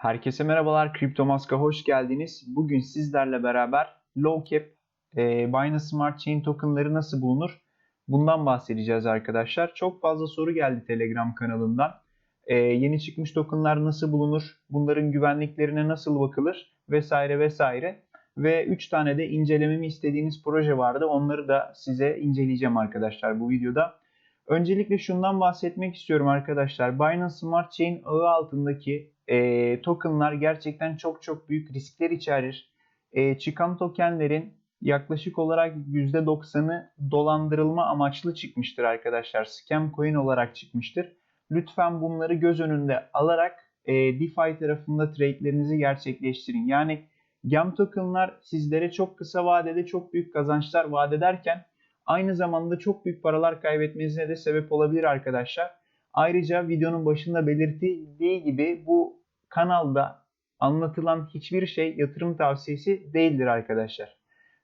Herkese merhabalar, Kripto Mask'a hoş geldiniz. Bugün sizlerle beraber Low Cap, e, Binance Smart Chain tokenları nasıl bulunur? Bundan bahsedeceğiz arkadaşlar. Çok fazla soru geldi Telegram kanalından. E, yeni çıkmış tokenlar nasıl bulunur? Bunların güvenliklerine nasıl bakılır? Vesaire vesaire. Ve 3 tane de incelememi istediğiniz proje vardı. Onları da size inceleyeceğim arkadaşlar bu videoda. Öncelikle şundan bahsetmek istiyorum arkadaşlar. Binance Smart Chain ağı altındaki e, tokenlar gerçekten çok çok büyük riskler içerir. E, çıkan tokenlerin yaklaşık olarak %90'ı dolandırılma amaçlı çıkmıştır arkadaşlar. Scam coin olarak çıkmıştır. Lütfen bunları göz önünde alarak e, DeFi tarafında trade'lerinizi gerçekleştirin. Yani GAM tokenlar sizlere çok kısa vadede çok büyük kazançlar vaat ederken aynı zamanda çok büyük paralar kaybetmenize de sebep olabilir arkadaşlar. Ayrıca videonun başında belirtildiği gibi bu kanalda anlatılan hiçbir şey yatırım tavsiyesi değildir arkadaşlar.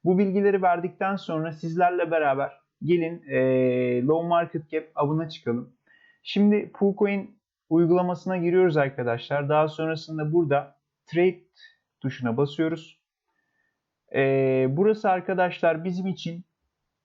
Bu bilgileri verdikten sonra sizlerle beraber gelin e, Low Market Cap avına çıkalım. Şimdi PooCoin uygulamasına giriyoruz arkadaşlar. Daha sonrasında burada Trade tuşuna basıyoruz. E, burası arkadaşlar bizim için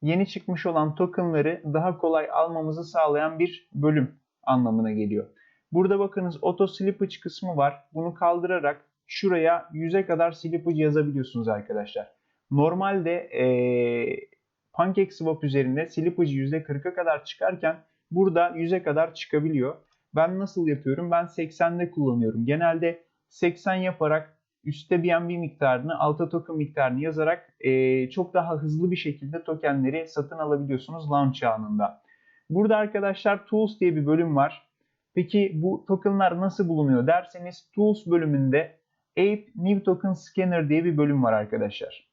yeni çıkmış olan tokenları daha kolay almamızı sağlayan bir bölüm anlamına geliyor. Burada bakınız auto slippage kısmı var. Bunu kaldırarak şuraya 100'e kadar slippage yazabiliyorsunuz arkadaşlar. Normalde ee, PancakeSwap üzerinde slippage %40'a kadar çıkarken burada 100'e kadar çıkabiliyor. Ben nasıl yapıyorum? Ben 80'de kullanıyorum. Genelde 80 yaparak üstte BNB miktarını, alta token miktarını yazarak e, çok daha hızlı bir şekilde tokenleri satın alabiliyorsunuz launch anında. Burada arkadaşlar Tools diye bir bölüm var. Peki bu tokenlar nasıl bulunuyor derseniz Tools bölümünde Ape New Token Scanner diye bir bölüm var arkadaşlar.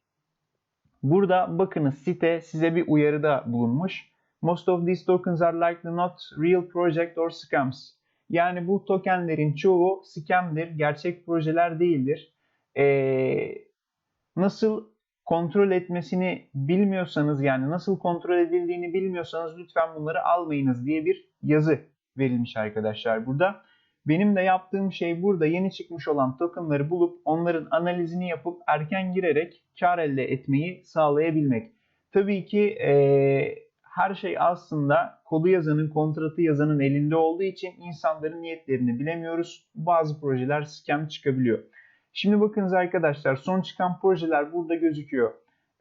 Burada bakınız site size bir uyarıda bulunmuş. Most of these tokens are likely not real project or scams. Yani bu tokenlerin çoğu scam'dir, gerçek projeler değildir. Ee, nasıl kontrol etmesini bilmiyorsanız yani nasıl kontrol edildiğini bilmiyorsanız lütfen bunları almayınız diye bir yazı verilmiş arkadaşlar burada. Benim de yaptığım şey burada yeni çıkmış olan tokenları bulup onların analizini yapıp erken girerek kar elde etmeyi sağlayabilmek. Tabii ki e, her şey aslında kodu yazanın, kontratı yazanın elinde olduğu için insanların niyetlerini bilemiyoruz. Bazı projeler scam çıkabiliyor. Şimdi bakınız arkadaşlar son çıkan projeler burada gözüküyor.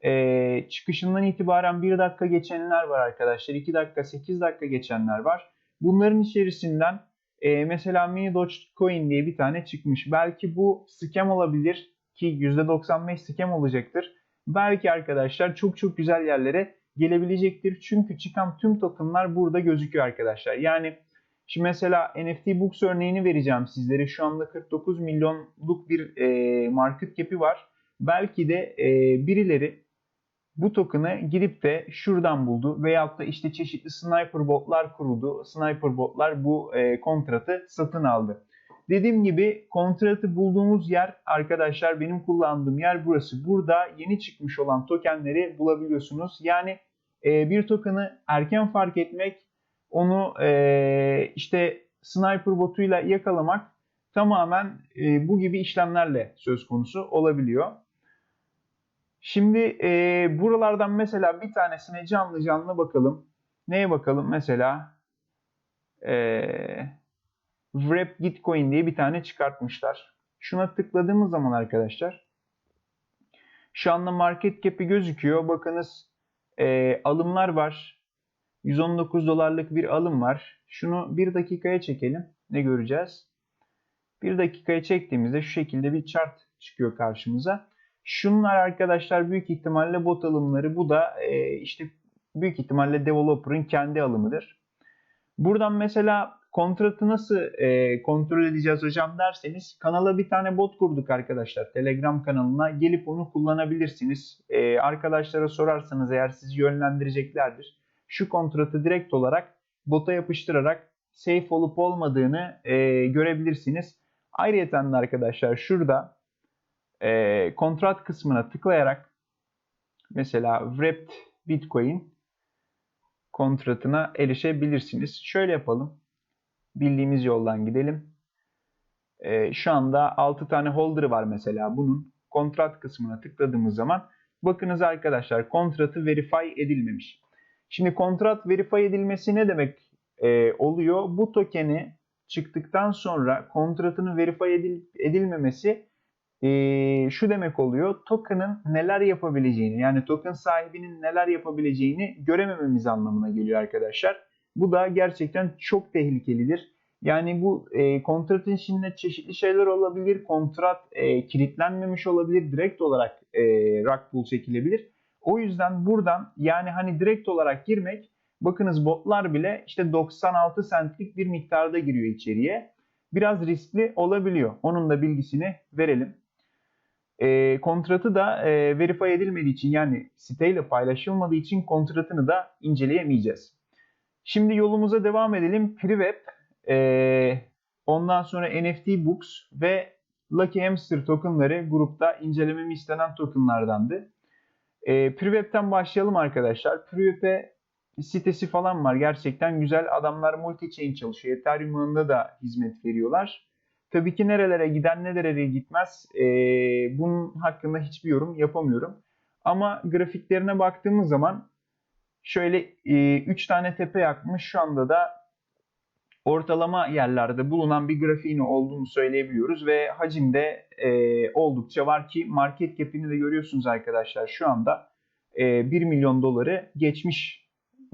Ee, çıkışından itibaren 1 dakika geçenler var arkadaşlar. 2 dakika 8 dakika geçenler var. Bunların içerisinden e, mesela Mini Dogecoin diye bir tane çıkmış. Belki bu scam olabilir ki %95 scam olacaktır. Belki arkadaşlar çok çok güzel yerlere gelebilecektir. Çünkü çıkan tüm tokenlar burada gözüküyor arkadaşlar. Yani Şimdi mesela NFT Books örneğini vereceğim sizlere. Şu anda 49 milyonluk bir e, market cap'i var. Belki de e, birileri bu token'ı gidip de şuradan buldu veyahut da işte çeşitli sniper botlar kuruldu. Sniper botlar bu e, kontratı satın aldı. Dediğim gibi kontratı bulduğumuz yer arkadaşlar benim kullandığım yer burası. Burada yeni çıkmış olan tokenleri bulabiliyorsunuz. Yani e, bir token'ı erken fark etmek onu e, işte sniper botuyla yakalamak tamamen e, bu gibi işlemlerle söz konusu olabiliyor. Şimdi e, buralardan mesela bir tanesine canlı canlı bakalım. Neye bakalım? Mesela e, Wrap Gitcoin diye bir tane çıkartmışlar. Şuna tıkladığımız zaman arkadaşlar şu anda market cap'i gözüküyor. Bakınız e, alımlar var. 119 dolarlık bir alım var. Şunu bir dakikaya çekelim. Ne göreceğiz? Bir dakikaya çektiğimizde şu şekilde bir chart çıkıyor karşımıza. Şunlar arkadaşlar büyük ihtimalle bot alımları. Bu da e, işte büyük ihtimalle developer'ın kendi alımıdır. Buradan mesela kontratı nasıl e, kontrol edeceğiz hocam derseniz kanala bir tane bot kurduk arkadaşlar. Telegram kanalına gelip onu kullanabilirsiniz. E, arkadaşlara sorarsanız eğer sizi yönlendireceklerdir şu kontratı direkt olarak bota yapıştırarak safe olup olmadığını e, görebilirsiniz. Ayrıca arkadaşlar şurada e, kontrat kısmına tıklayarak mesela wrapped bitcoin kontratına erişebilirsiniz. Şöyle yapalım. Bildiğimiz yoldan gidelim. Ee, şu anda 6 tane holder'ı var mesela bunun. Kontrat kısmına tıkladığımız zaman bakınız arkadaşlar kontratı verify edilmemiş. Şimdi kontrat verify edilmesi ne demek e, oluyor? Bu tokeni çıktıktan sonra kontratının verify edil, edilmemesi e, şu demek oluyor. Token'ın neler yapabileceğini yani token sahibinin neler yapabileceğini göremememiz anlamına geliyor arkadaşlar. Bu da gerçekten çok tehlikelidir. Yani bu e, kontratın içinde çeşitli şeyler olabilir. Kontrat e, kilitlenmemiş olabilir. Direkt olarak e, rug pull çekilebilir. O yüzden buradan yani hani direkt olarak girmek bakınız botlar bile işte 96 centlik bir miktarda giriyor içeriye. Biraz riskli olabiliyor. Onun da bilgisini verelim. E, kontratı da e, verify edilmediği için yani siteyle paylaşılmadığı için kontratını da inceleyemeyeceğiz. Şimdi yolumuza devam edelim. Privep, e, ondan sonra NFT Books ve Lucky Hamster tokenları grupta incelememi istenen tokenlardandı. E, Privep'ten başlayalım arkadaşlar. Privep'e sitesi falan var. Gerçekten güzel. Adamlar multi-chain çalışıyor. Ethereum da hizmet veriyorlar. Tabii ki nerelere gider, nerelere gitmez e, bunun hakkında hiçbir yorum yapamıyorum. Ama grafiklerine baktığımız zaman şöyle 3 e, tane tepe yakmış. Şu anda da ortalama yerlerde bulunan bir grafiğini olduğunu söyleyebiliyoruz ve hacimde e, oldukça var ki market cap'ini de görüyorsunuz arkadaşlar şu anda e, 1 milyon doları geçmiş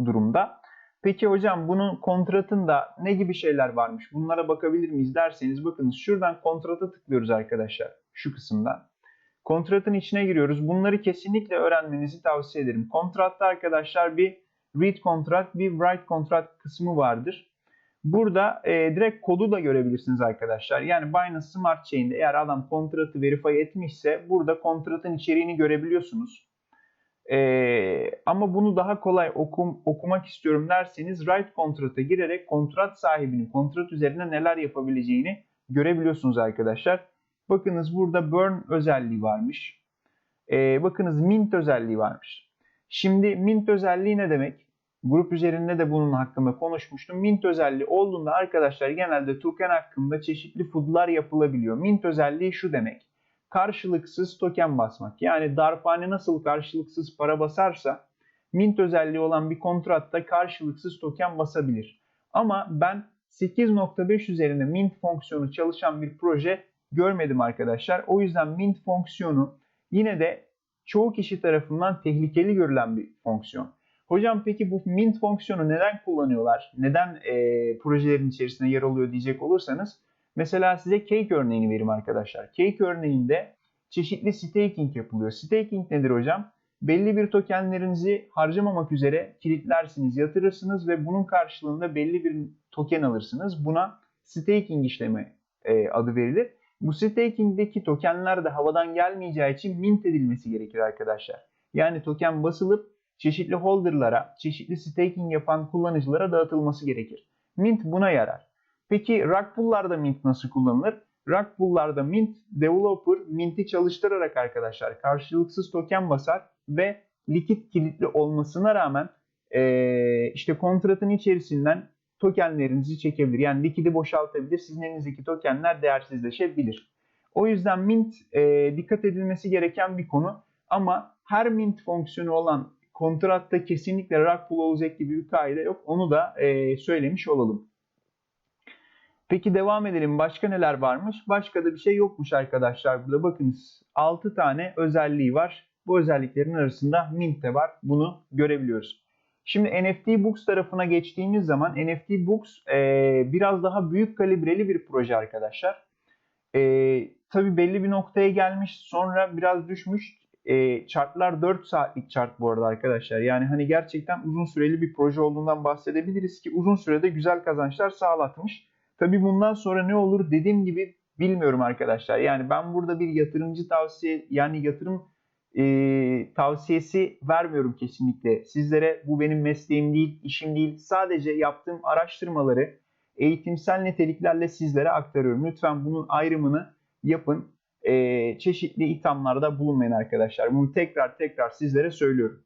durumda. Peki hocam bunun kontratında ne gibi şeyler varmış? Bunlara bakabilir miyiz derseniz bakınız şuradan kontrata tıklıyoruz arkadaşlar şu kısımda. Kontratın içine giriyoruz. Bunları kesinlikle öğrenmenizi tavsiye ederim. Kontratta arkadaşlar bir read kontrat, bir write kontrat kısmı vardır. Burada e, direkt kodu da görebilirsiniz arkadaşlar. Yani Binance Smart Chain'de eğer adam kontratı verify etmişse burada kontratın içeriğini görebiliyorsunuz. E, ama bunu daha kolay okum, okumak istiyorum derseniz write kontrata girerek kontrat sahibinin kontrat üzerinde neler yapabileceğini görebiliyorsunuz arkadaşlar. Bakınız burada burn özelliği varmış. E, bakınız mint özelliği varmış. Şimdi mint özelliği ne demek? Grup üzerinde de bunun hakkında konuşmuştum. Mint özelliği olduğunda arkadaşlar genelde token hakkında çeşitli foodlar yapılabiliyor. Mint özelliği şu demek. Karşılıksız token basmak. Yani darphane nasıl karşılıksız para basarsa mint özelliği olan bir kontratta karşılıksız token basabilir. Ama ben 8.5 üzerinde mint fonksiyonu çalışan bir proje görmedim arkadaşlar. O yüzden mint fonksiyonu yine de çoğu kişi tarafından tehlikeli görülen bir fonksiyon. Hocam peki bu mint fonksiyonu neden kullanıyorlar? Neden e, projelerin içerisinde yer alıyor diyecek olursanız mesela size cake örneğini vereyim arkadaşlar. Cake örneğinde çeşitli staking yapılıyor. Staking nedir hocam? Belli bir tokenlerinizi harcamamak üzere kilitlersiniz, yatırırsınız ve bunun karşılığında belli bir token alırsınız. Buna staking işlemi e, adı verilir. Bu staking'deki tokenler de havadan gelmeyeceği için mint edilmesi gerekir arkadaşlar. Yani token basılıp çeşitli holder'lara, çeşitli staking yapan kullanıcılara dağıtılması gerekir. Mint buna yarar. Peki rug pool'larda mint nasıl kullanılır? Rug pool'larda mint developer mint'i çalıştırarak arkadaşlar karşılıksız token basar ve likit kilitli olmasına rağmen ee, işte kontratın içerisinden tokenlerinizi çekebilir. Yani likidi boşaltabilir. Sizin elinizdeki tokenler değersizleşebilir. O yüzden mint e, dikkat edilmesi gereken bir konu. Ama her mint fonksiyonu olan kontratta kesinlikle rug pull olacak gibi bir kaide yok. Onu da e, söylemiş olalım. Peki devam edelim. Başka neler varmış? Başka da bir şey yokmuş arkadaşlar. Burada bakınız 6 tane özelliği var. Bu özelliklerin arasında Mint de var. Bunu görebiliyoruz. Şimdi NFT Books tarafına geçtiğimiz zaman NFT Books e, biraz daha büyük kalibreli bir proje arkadaşlar. E, tabii belli bir noktaya gelmiş sonra biraz düşmüş. E, chartlar 4 saatlik chart bu arada arkadaşlar. Yani hani gerçekten uzun süreli bir proje olduğundan bahsedebiliriz ki uzun sürede güzel kazançlar sağlatmış. Tabii bundan sonra ne olur dediğim gibi bilmiyorum arkadaşlar. Yani ben burada bir yatırımcı tavsiye yani yatırım e, tavsiyesi vermiyorum kesinlikle. Sizlere bu benim mesleğim değil, işim değil. Sadece yaptığım araştırmaları eğitimsel niteliklerle sizlere aktarıyorum. Lütfen bunun ayrımını yapın. E, çeşitli ithamlarda bulunmayın arkadaşlar. Bunu tekrar tekrar sizlere söylüyorum.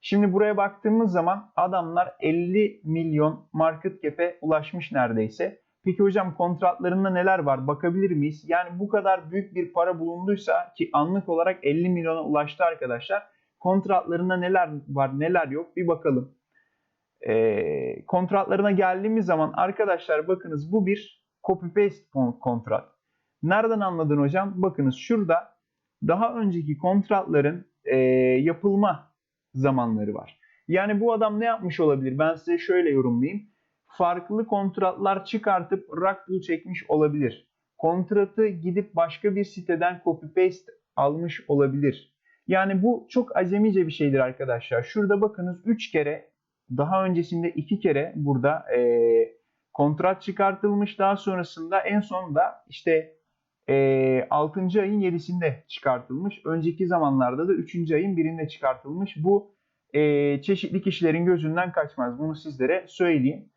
Şimdi buraya baktığımız zaman adamlar 50 milyon market cap'e ulaşmış neredeyse. Peki hocam kontratlarında neler var? Bakabilir miyiz? Yani bu kadar büyük bir para bulunduysa ki anlık olarak 50 milyona ulaştı arkadaşlar. Kontratlarında neler var neler yok bir bakalım. Ee, kontratlarına geldiğimiz zaman arkadaşlar bakınız bu bir copy paste kontrat. Nereden anladın hocam? Bakınız şurada daha önceki kontratların e, yapılma zamanları var. Yani bu adam ne yapmış olabilir? Ben size şöyle yorumlayayım. Farklı kontratlar çıkartıp Rockpool çekmiş olabilir. Kontratı gidip başka bir siteden copy paste almış olabilir. Yani bu çok acemice bir şeydir arkadaşlar. Şurada bakınız 3 kere daha öncesinde 2 kere burada e, kontrat çıkartılmış. Daha sonrasında en sonunda işte e, 6. ayın 7'sinde çıkartılmış. Önceki zamanlarda da 3. ayın 1'inde çıkartılmış. Bu e, çeşitli kişilerin gözünden kaçmaz. Bunu sizlere söyleyeyim.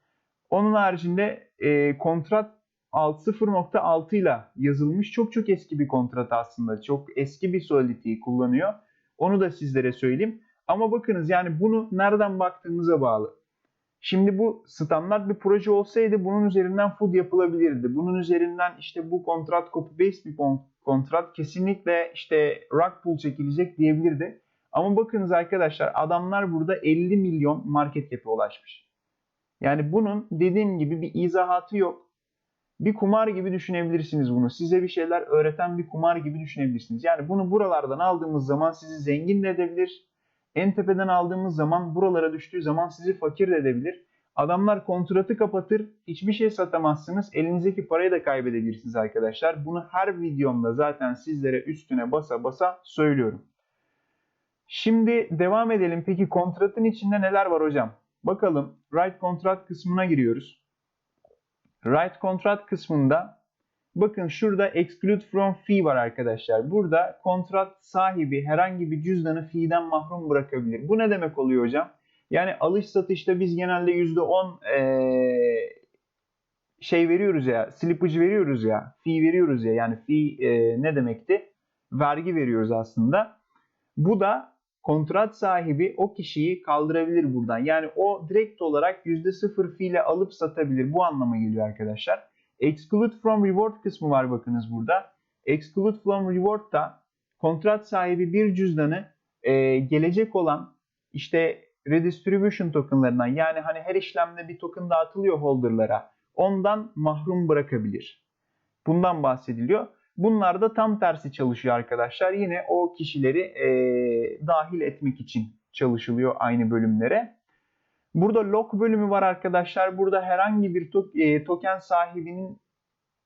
Onun haricinde e, kontrat 0.6 ile yazılmış. Çok çok eski bir kontrat aslında. Çok eski bir Solidity'yi kullanıyor. Onu da sizlere söyleyeyim. Ama bakınız yani bunu nereden baktığınıza bağlı. Şimdi bu standart bir proje olsaydı bunun üzerinden food yapılabilirdi. Bunun üzerinden işte bu kontrat copy paste bir kontrat kesinlikle işte rug pull çekilecek diyebilirdi. Ama bakınız arkadaşlar adamlar burada 50 milyon market cap'e ulaşmış. Yani bunun dediğim gibi bir izahatı yok. Bir kumar gibi düşünebilirsiniz bunu. Size bir şeyler öğreten bir kumar gibi düşünebilirsiniz. Yani bunu buralardan aldığımız zaman sizi zengin de edebilir. En tepeden aldığımız zaman buralara düştüğü zaman sizi fakir de edebilir. Adamlar kontratı kapatır, hiçbir şey satamazsınız, elinizdeki parayı da kaybedebilirsiniz arkadaşlar. Bunu her videomda zaten sizlere üstüne basa basa söylüyorum. Şimdi devam edelim. Peki kontratın içinde neler var hocam? Bakalım write kontrat kısmına giriyoruz. Write kontrat kısmında bakın şurada exclude from fee var arkadaşlar. Burada kontrat sahibi herhangi bir cüzdanı fee'den mahrum bırakabilir. Bu ne demek oluyor hocam? Yani alış satışta biz genelde %10 ee, şey veriyoruz ya, slippage veriyoruz ya, fee veriyoruz ya. Yani fee e, ne demekti? Vergi veriyoruz aslında. Bu da kontrat sahibi o kişiyi kaldırabilir buradan. Yani o direkt olarak %0 fee ile alıp satabilir. Bu anlama geliyor arkadaşlar. Exclude from reward kısmı var bakınız burada. Exclude from reward da kontrat sahibi bir cüzdanı e, gelecek olan işte redistribution tokenlarından yani hani her işlemde bir token dağıtılıyor holderlara ondan mahrum bırakabilir. Bundan bahsediliyor. Bunlar da tam tersi çalışıyor arkadaşlar. Yine o kişileri e, dahil etmek için çalışılıyor aynı bölümlere. Burada lock bölümü var arkadaşlar. Burada herhangi bir e, token sahibinin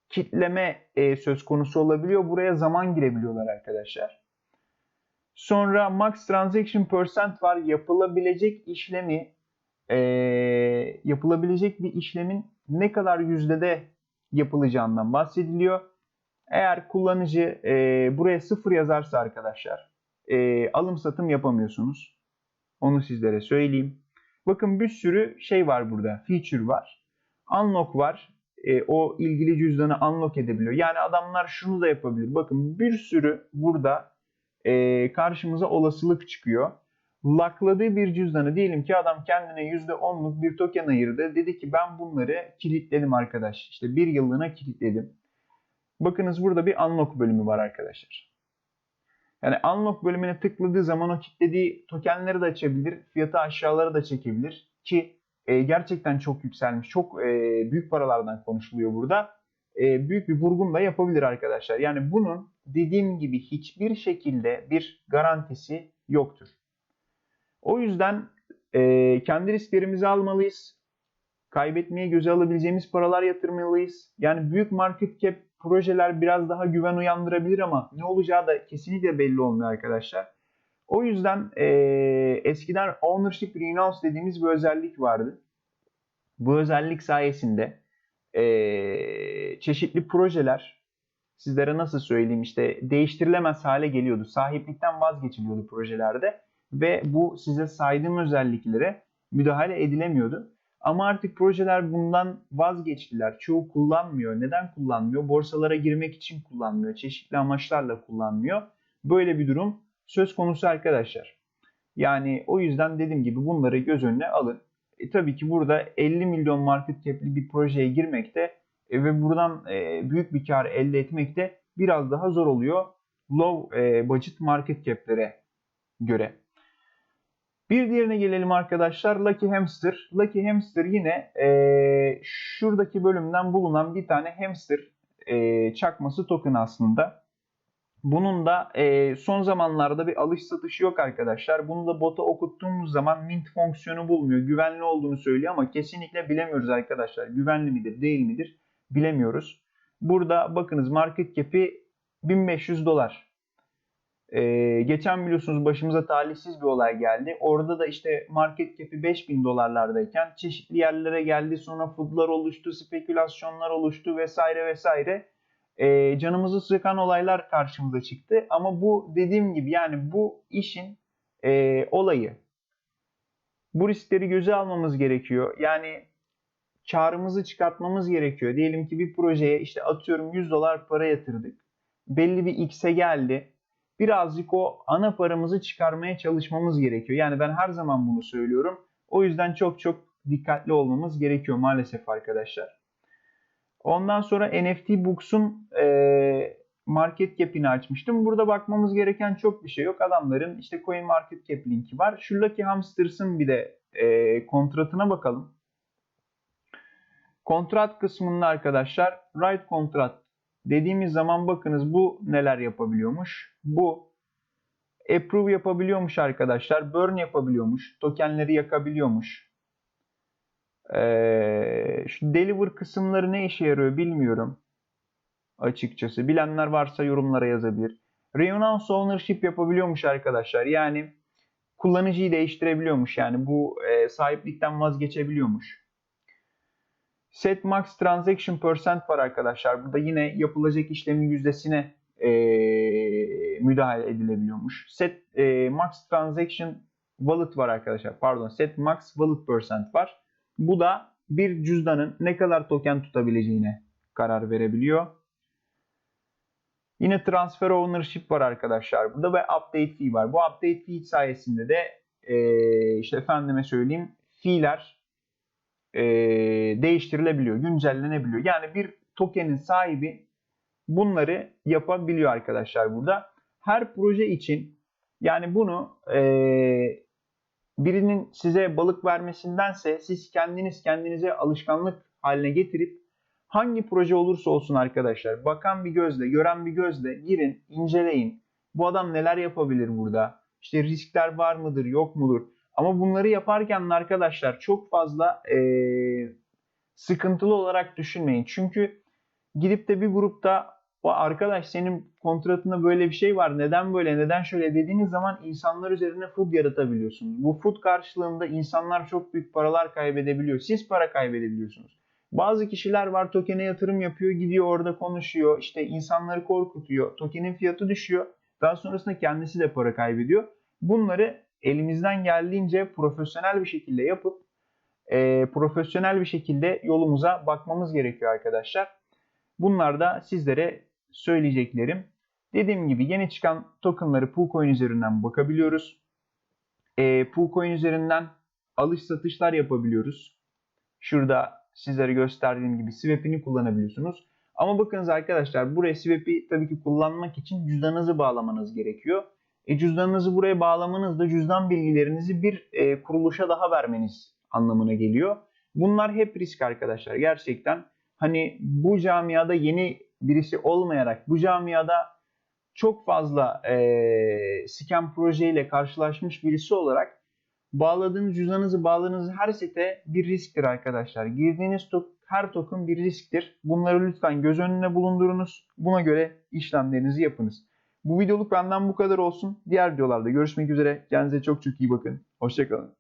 kitleme e, söz konusu olabiliyor. Buraya zaman girebiliyorlar arkadaşlar. Sonra max transaction percent var. Yapılabilecek işlemi e, yapılabilecek bir işlemin ne kadar yüzdede yapılacağından bahsediliyor. Eğer kullanıcı buraya sıfır yazarsa arkadaşlar alım satım yapamıyorsunuz. Onu sizlere söyleyeyim. Bakın bir sürü şey var burada. Feature var. Unlock var. E, o ilgili cüzdanı unlock edebiliyor. Yani adamlar şunu da yapabilir. Bakın bir sürü burada e, karşımıza olasılık çıkıyor. Lockladığı bir cüzdanı diyelim ki adam kendine %10'luk bir token ayırdı. Dedi ki ben bunları kilitledim arkadaş. İşte bir yıllığına kilitledim. Bakınız burada bir unlock bölümü var arkadaşlar. Yani unlock bölümüne tıkladığı zaman o kilitlediği tokenleri de açabilir. Fiyatı aşağılara da çekebilir. Ki e, gerçekten çok yükselmiş. Çok e, büyük paralardan konuşuluyor burada. E, büyük bir vurgun da yapabilir arkadaşlar. Yani bunun dediğim gibi hiçbir şekilde bir garantisi yoktur. O yüzden e, kendi risklerimizi almalıyız. Kaybetmeye göze alabileceğimiz paralar yatırmalıyız. Yani büyük market cap projeler biraz daha güven uyandırabilir ama ne olacağı da kesinlikle belli olmuyor arkadaşlar. O yüzden e, eskiden ownership renounce dediğimiz bir özellik vardı. Bu özellik sayesinde e, çeşitli projeler sizlere nasıl söyleyeyim işte değiştirilemez hale geliyordu. Sahiplikten vazgeçiliyordu projelerde ve bu size saydığım özelliklere müdahale edilemiyordu. Ama artık projeler bundan vazgeçtiler. Çoğu kullanmıyor. Neden kullanmıyor? Borsalara girmek için kullanmıyor. Çeşitli amaçlarla kullanmıyor. Böyle bir durum söz konusu arkadaşlar. Yani o yüzden dediğim gibi bunları göz önüne alın. E, tabii ki burada 50 milyon market cap'li bir projeye girmek de E, ve buradan e, büyük bir kar elde etmek de biraz daha zor oluyor low e, budget market cap'lere göre. Bir diğerine gelelim arkadaşlar. Lucky Hamster. Lucky Hamster yine e, şuradaki bölümden bulunan bir tane hamster e, çakması token aslında. Bunun da e, son zamanlarda bir alış satışı yok arkadaşlar. Bunu da bota okuttuğumuz zaman mint fonksiyonu bulmuyor. Güvenli olduğunu söylüyor ama kesinlikle bilemiyoruz arkadaşlar. Güvenli midir değil midir bilemiyoruz. Burada bakınız market cap'i 1500 dolar. Ee, geçen biliyorsunuz başımıza talihsiz bir olay geldi. Orada da işte market cap'i 5000 dolarlardayken çeşitli yerlere geldi. Sonra foodlar oluştu, spekülasyonlar oluştu vesaire vesaire. Ee, canımızı sıkan olaylar karşımıza çıktı. Ama bu dediğim gibi yani bu işin e, olayı. Bu riskleri göze almamız gerekiyor. Yani karımızı çıkartmamız gerekiyor. Diyelim ki bir projeye işte atıyorum 100 dolar para yatırdık. Belli bir x'e geldi birazcık o ana paramızı çıkarmaya çalışmamız gerekiyor. Yani ben her zaman bunu söylüyorum. O yüzden çok çok dikkatli olmamız gerekiyor maalesef arkadaşlar. Ondan sonra NFT Books'un e, market cap'ini açmıştım. Burada bakmamız gereken çok bir şey yok. Adamların işte Coin Market Cap linki var. Şu Lucky Hamsters'ın bir de e, kontratına bakalım. Kontrat kısmında arkadaşlar write kontrat dediğimiz zaman bakınız bu neler yapabiliyormuş. Bu approve yapabiliyormuş arkadaşlar. Burn yapabiliyormuş. Tokenleri yakabiliyormuş. Ee, şu deliver kısımları ne işe yarıyor bilmiyorum. Açıkçası. Bilenler varsa yorumlara yazabilir. Reunance ownership yapabiliyormuş arkadaşlar. Yani kullanıcıyı değiştirebiliyormuş. Yani bu e, sahiplikten vazgeçebiliyormuş. Set max transaction percent var arkadaşlar. Burada yine yapılacak işlemin yüzdesine e, müdahale edilebiliyormuş. Set e, max transaction wallet var arkadaşlar. Pardon, set max wallet percent var. Bu da bir cüzdanın ne kadar token tutabileceğine karar verebiliyor. Yine transfer ownership var arkadaşlar burada ve update fee var. Bu update fee sayesinde de e, işte efendime söyleyeyim fee'ler e, değiştirilebiliyor, güncellenebiliyor. Yani bir tokenin sahibi bunları yapabiliyor arkadaşlar burada. Her proje için yani bunu e, birinin size balık vermesindense siz kendiniz kendinize alışkanlık haline getirip hangi proje olursa olsun arkadaşlar bakan bir gözle, gören bir gözle girin, inceleyin. Bu adam neler yapabilir burada? İşte riskler var mıdır, yok mudur? Ama bunları yaparken arkadaşlar çok fazla e, sıkıntılı olarak düşünmeyin. Çünkü gidip de bir grupta o arkadaş senin kontratında böyle bir şey var neden böyle neden şöyle dediğiniz zaman insanlar üzerine food yaratabiliyorsunuz. Bu food karşılığında insanlar çok büyük paralar kaybedebiliyor. Siz para kaybedebiliyorsunuz. Bazı kişiler var tokene yatırım yapıyor gidiyor orada konuşuyor işte insanları korkutuyor tokenin fiyatı düşüyor daha sonrasında kendisi de para kaybediyor. Bunları elimizden geldiğince profesyonel bir şekilde yapıp e, profesyonel bir şekilde yolumuza bakmamız gerekiyor arkadaşlar. Bunlar da sizlere söyleyeceklerim. Dediğim gibi yeni çıkan tokenları Poolcoin üzerinden bakabiliyoruz. E, Poolcoin üzerinden alış satışlar yapabiliyoruz. Şurada sizlere gösterdiğim gibi swap'ini kullanabiliyorsunuz. Ama bakınız arkadaşlar buraya swap'i tabii ki kullanmak için cüzdanınızı bağlamanız gerekiyor. E, cüzdanınızı buraya bağlamanız da cüzdan bilgilerinizi bir e, kuruluşa daha vermeniz anlamına geliyor. Bunlar hep risk arkadaşlar. Gerçekten hani bu camiada yeni birisi olmayarak bu camiada çok fazla e, scam projeyle karşılaşmış birisi olarak bağladığınız cüzdanınızı bağladığınız her site bir risktir arkadaşlar. Girdiğiniz to her token bir risktir. Bunları lütfen göz önüne bulundurunuz. Buna göre işlemlerinizi yapınız. Bu videoluk benden bu kadar olsun. Diğer videolarda görüşmek üzere. Kendinize çok çok iyi bakın. Hoşçakalın.